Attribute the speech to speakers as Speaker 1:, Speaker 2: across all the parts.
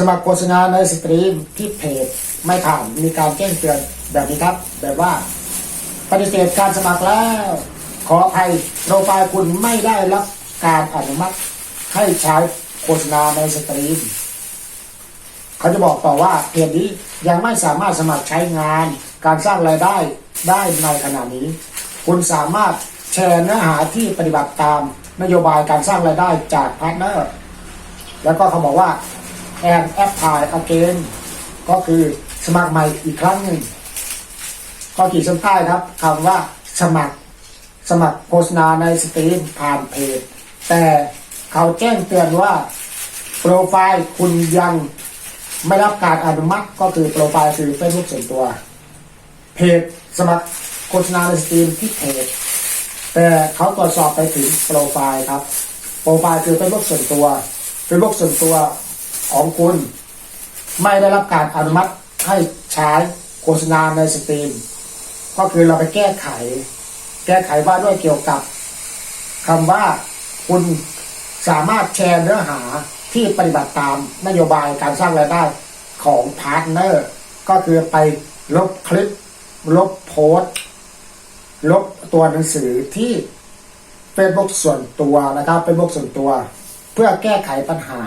Speaker 1: สมัครโฆษณาในสตรีมที่เพจไม่ผ่านมีการแจ้งเตือนแบบนี้ครับ แบบว่าปฏิเสธการสมัครแล้ว ขออภัยโปรไฟล์คุณไม่ได้รับการอนุมัติ ให้ใช้โฆษณาในสตรีมเขาจะบอกต่อว่าเพจนี้ยังไม่สามารถสมัครใช้งาน การสร้างรายได้ได้ในขณะนี้ คุณสามารถแชร์เนื้อหาที่ปฏิบัติตามนโยบายการสร้างรายได้จากพาร์ทเนอร์แล้วก็เขาบอกว่า and apply again ก็คือสมัครใหม่อีกครั้งหนึ่งข้อขีดเส้นใต้ครับคำว่าสมัครสมัครโฆษณาในสตรีมผ่านเพจ แต่เขาแจ้งเตือนว่าโปรไฟล์คุณยังไม่รับการอนุมัติก็คือโปรไฟล์คือเฟซบุ๊กส่วนตัว เพจสมัครโฆษณาในสตรีมที่เพจแต่เขาตรวจสอบไปถึงโปรไฟล์ครับ โปรไฟล์คือเฟซบุ๊กส่วนตัวเฟซบุ๊กส่วนตัว ของคุณ ไม่ได้รับการอนุมัติให้ใช้โฆษณาในสตรีม ก็คือเราไปแก้ไข แก้ไขว่าด้วยเกี่ยวกับคำว่าคุณสามารถแชร์เนื้อหาที่ปฏิบัติตามนโยบายการสร้างรายได้ของพาร์ทเนอร์ ก็คือไปลบคลิป ลบโพสต์ลบตัวหนังสือที่ Facebook ส่วนตัวนะครับ Facebook ส่วนตัว เพื่อแก้ไขปัญหา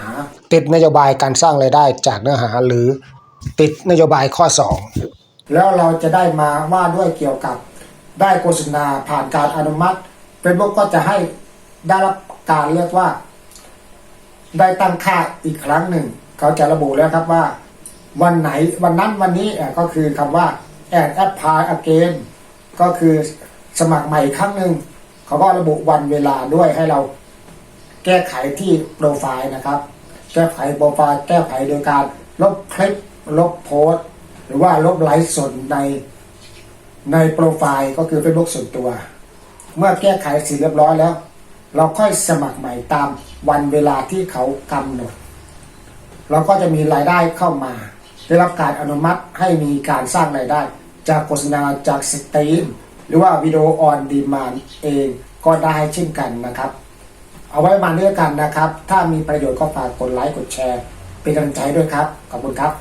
Speaker 1: ติดนโยบายการสร้างรายได้จากเนื้อหาหรือติดนโยบายข้อ 2 แล้วเราจะได้มาว่าด้วยเกี่ยวกับได้โฆษณาผ่านการอนุมัติ Facebook ก็จะให้ได้รับการเรียกว่า ได้ตั้งค่าอีกครั้งหนึ่ง เขาจะระบุแล้วครับว่า วันไหนวันนั้นวันนี้ก็คือคำว่า add apply again ก็คือสมัครใหม่ครั้งหนึ่งเขาก็ระบุวันเวลาด้วยให้เราแก้ไขที่โปรไฟล์นะครับ แก้ไขโปรไฟล์แก้ไขโดยการลบคลิปลบโพสต์หรือว่าลบไลฟ์สดในในโปรไฟล์ก็คือเฟซบุ๊กส่วนตัว เมื่อแก้ไขเสร็จเรียบร้อยแล้ว เราค่อยสมัครใหม่ตามวันเวลาที่เขากำหนด เราก็จะมีรายได้เข้ามา ได้รับการอนุมัติให้มีการสร้างรายได้ จากโฆษณาจากสตรีม หรือว่าวิดีโอออนดีมานเองก็ได้เช่นกันนะครับ เอาไว้มาเลือกกันนะครับ ถ้ามีประโยชน์ก็ฝากกดไลค์กดแชร์ เป็นกำลังใจด้วยครับ ขอบคุณครับ